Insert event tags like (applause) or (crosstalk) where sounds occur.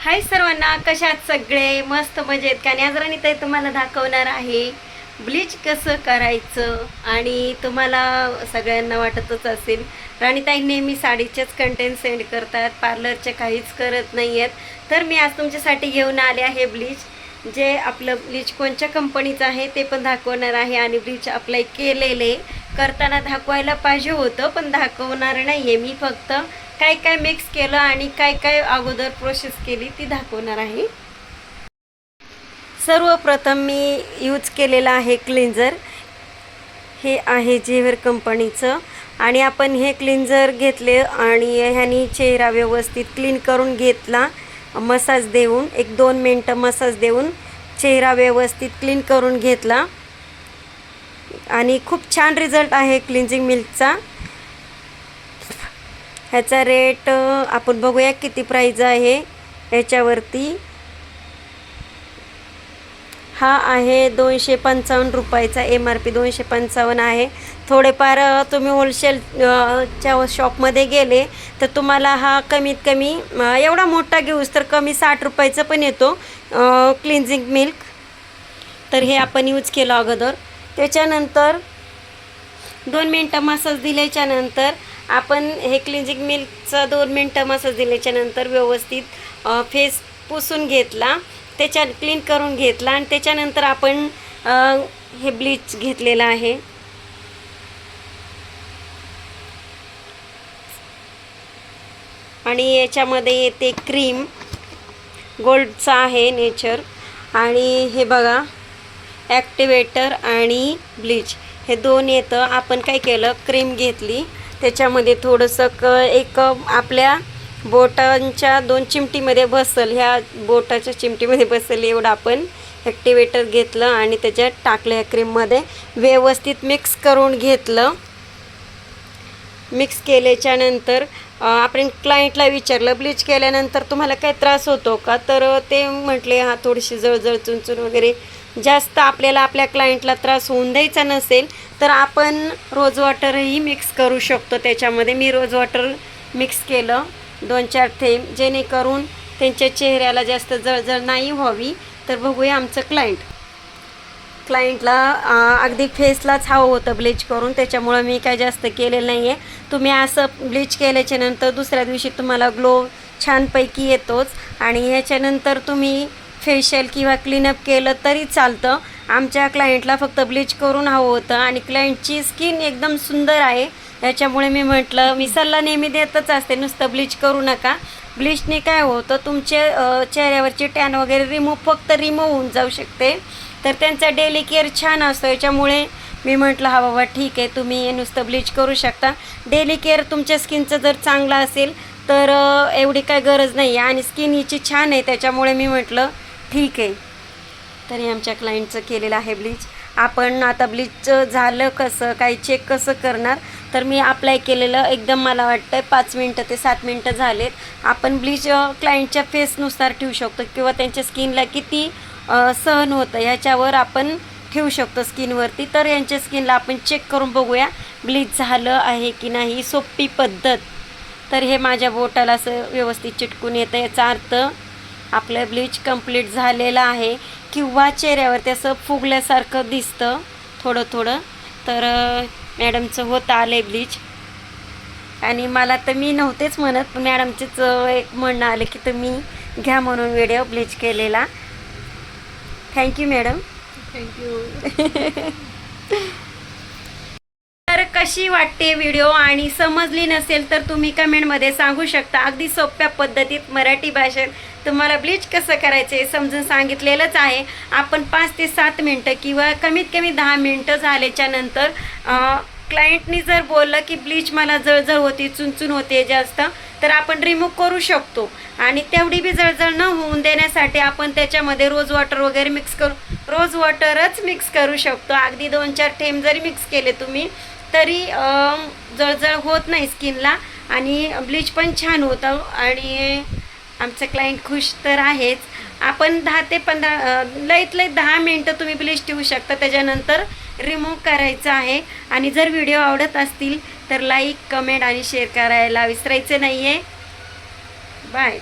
हाय सर्वांना कशात सगळे? मस्त मजेत. का आज राणीताई तुम्हाला दाखवणार आहे ब्लीच कसं करायचं आणि तुम्हाला सगळ्यांना वाटतच असेल. राणीताई नेहमी साडीचेच कंटेंट सेंड करतात पार्लरचे काहीच करत नाही आहेत तर मी आज तुमच्यासाठी घेऊन आले आहे ब्लीच जे आपलं ब्लीच कोणत्या कंपनीचं आहे ते पण दाखवणार आहे आणि ब्लीच अप्लाय केलेले. करताना दाखवायला पाहिजे होतं पण दाखवणार नाही आहे मी फक्त. काय काय मिक्स केलं आणि काय काय अगोदर प्रोसेस केली ती दाखवणार आहे. सर्वप्रथम मी यूज केलेलं आहे क्लिन्झर हे आहे जेवर कंपनीचं आणि आपण हे क्लिन्झर घेतले आणि ह्यानी चेहरा व्यवस्थित क्लीन करून घेतला. मसाज देऊन एक दोन मिनटं मसाज देऊन चेहरा व्यवस्थित क्लीन करून घेतला. आणि खूप छान रिझल्ट आहे क्लिन्झिंग मिल्कचा ह्याचा रेट आपण बघूया किती प्राईज आहे ह्याच्यावरती. हा आहे दोनशे पंचावन्न रुपयाचा एम आर पी दोनशे पंचावन्न आहे. थोडेफार तुम्ही होलसेलच्या शॉपमध्ये गेले तर तुम्हाला हा कमीत कमी एवढा मोठा घेऊस तर कमी साठ रुपयाचा पण येतो क्लिन्झिंग मिल्क तर हे आपण यूज केलं अगोदर. त्याच्यानंतर दोन मिनटं मसाज दिल्याच्यानंतर आपण हे क्लिंजिंग मिल्कचा दोन मिनटं मसाज दिल्याच्यानंतर व्यवस्थित फेस पुसून घेतला त्याच्या क्लीन करून घेतला आणि त्याच्यानंतर आपण हे ब्लीच घेतलेलं आहे. आणि याच्यामध्ये येते क्रीम गोल्डचा आहे नेचर आणि हे बघा ॲक्टिवेटर आणि ब्लीच हे दोन येतं. आपण काय केलं? क्रीम घेतली. त्याच्यामध्ये थोडंसं क एक आपल्या बोटांच्या दोन चिमटीमध्ये बसल ह्या बोटाच्या चिमटीमध्ये बसल एवढं आपण ॲक्टिवेटर घेतलं आणि त्याच्यात टाकलं ह्या क्रीममध्ये व्यवस्थित मिक्स करून घेतलं. मिक्स केल्याच्यानंतर आपण क्लायंटला विचारलं ब्लीच केल्यानंतर तुम्हाला काही त्रास होतो का? तर ते म्हटले हा थोडीशी जळजळ चुनचुन वगैरे जास्त आपल्याला आपल्या क्लायंटला त्रास होऊन द्यायचा नसेल तर आपण रोज वॉटरही मिक्स करू शकतो. त्याच्यामध्ये मी रोज वॉटर मिक्स केलं. दोन चार थेंब जेणेकरून त्यांच्या चेहऱ्याला जास्त जळजळ नाही व्हावी. तर बघूया आमचं क्लायंट क्लायंटला अगदी फेसलाच हवं होतं ब्लीच करून. त्याच्यामुळं मी काय जास्त केलेलं नाही आहे तुम्ही असं ब्लीच केल्याच्यानंतर दुसऱ्या दिवशी तुम्हाला ग्लो छानपैकी येतोच. आणि ह्याच्यानंतर तुम्ही फेशियल किंवा क्लीनअप केलं तरी चालतं. आमच्या क्लायंटला फक्त ब्लीच करून हवं होतं आणि क्लायंटची स्किन एकदम सुंदर आहे. याच्यामुळे मी म्हटलं मी सल्ला नेहमी देतच असते नुसतं ब्लीच करू नका. ब्लीचने काय होतं तुमचे चेहऱ्यावरची टॅन वगैरे रिमूव्ह फक्त रिमूव्ह होऊन जाऊ शकते. तर त्यांचा डेली केअर छान असतो. याच्यामुळे मी म्हटलं हा बाबा ठीक आहे तुम्ही नुसतं ब्लीच करू शकता. डेली केअर तुमच्या स्किनचं जर चांगलं असेल तर एवढी काय गरज नाही आहे आणि स्किन हिची छान आहे त्याच्यामुळे मी म्हटलं ठीक आहे. तरी आमच्या क्लायंटचं केलेलं आहे ब्लीच आपण आता ब्लीचचं झालं कसं काही चेक कसं करणार? तर मी अप्लाय केलेलं एकदम मला वाटतं पाच मिनटं ते सात मिनटं झालेत. आपण ब्लीच क्लायंटच्या फेसनुसार ठेवू शकतो किंवा त्यांच्या स्किनला किती सहन होतं ह्याच्यावर आपण ठेवू शकतो स्किनवरती तर यांच्या स्किनला आपण चेक करून बघूया ब्लीच झालं आहे की नाही सोपी पद्धत. तर हे माझ्या बोटाला असं व्यवस्थित चिटकून येतं. याचा अर्थ आपलं ब्लीच कंप्लीट झालेलं आहे. किंवा चेहऱ्यावरती असं फुगल्यासारखं दिसतं थोडं थोडं. तर मॅडमचं होतं आलं ब्लीच. आणि मला तर मी नव्हतेच म्हणत मॅडमचेच एक म्हणणं आलं की तुम्ही घ्या म्हणून व्हिडिओ ब्लीच केलेला. Thank you madam. Thank you. (laughs) कशी वाटते व्हिडिओ आणि समजली नसेल तर तुम्ही कमेंटमध्ये सांगू शकता. अगदी सोप्या पद्धतीत मराठी भाषेत तुम्हाला ब्लीच कसं करायचं हे समजून सांगितलेलंच आहे. आपण पाच ते सात मिनटं किंवा कमीत कमी दहा मिनटं झाल्याच्यानंतर क्लायंटनी जर बोललं की ब्लीच मला जळजळ होती चुनचुन होते जास्त तर आपण रिमूव्ह करू शकतो. आणि तेवढी बी जळजळ न होऊन देण्यासाठी आपण त्याच्यामध्ये रोज वॉटर वगैरे मिक्स करू. रोज वॉटरच मिक्स करू शकतो. अगदी दोन चार थेंब जरी मिक्स केले तुम्ही तरी जळजळ होत नाही स्किनला आणि ब्लीच पण छान होतं आणि आमचं क्लायंट खुश तर आहेच. आपण दहा ते पंधरा लईत लईत दहा मिनटं तुम्ही ब्लीच ठेवू शकता. त्याच्यानंतर रिमूव्ह करायचं आहे. आणि जर व्हिडिओ आवडत असतील तर लाईक कमेंट आणि शेअर करायला विसरायचं नाही आहे बाय